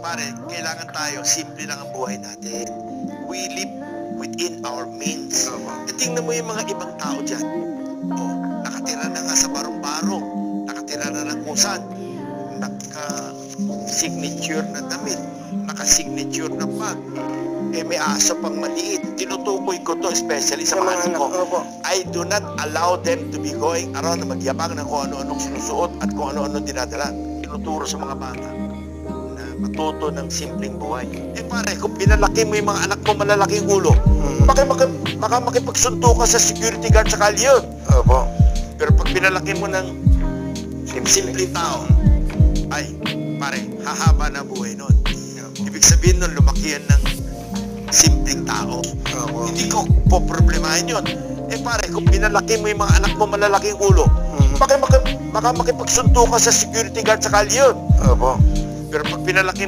Pare, kailangan tayo, simple lang ang buhay natin. We live within our means. E tingnan mo yung mga ibang tao dyan. Oh, nakatira na nga sa barong-barong. Nakatira na ng kung saan. Naka-signature na damit. Naka-signature na bag. Eh may aso pang maliit. Tinutukoy ko to especially sa mga anak ko. I do not allow them to be going around na magyabang ng kung ano-anong sinusuot at kung ano-ano dinadala. Tinuturo sa mga bata matuto ng simpleng buhay. Eh pare, kung pinalaki mo yung mga anak mo malalaking ulo, Mm. baka, baka makipagsunto ka sa security guard sa kalye. Opo. Pero pag pinalaki mo ng simpleng tao, ay, pare, hahaba na buhay nun. Ibig sabihin nun, lumaki yan ng simpleng tao. Opo. Hindi ko po problemahin yun. Eh pare, kung pinalaki mo yung mga anak mo malalaking ulo, Mm. baka, baka, baka makipagsunto ka sa security guard sa kalye. Opo. Pero pag pinalaki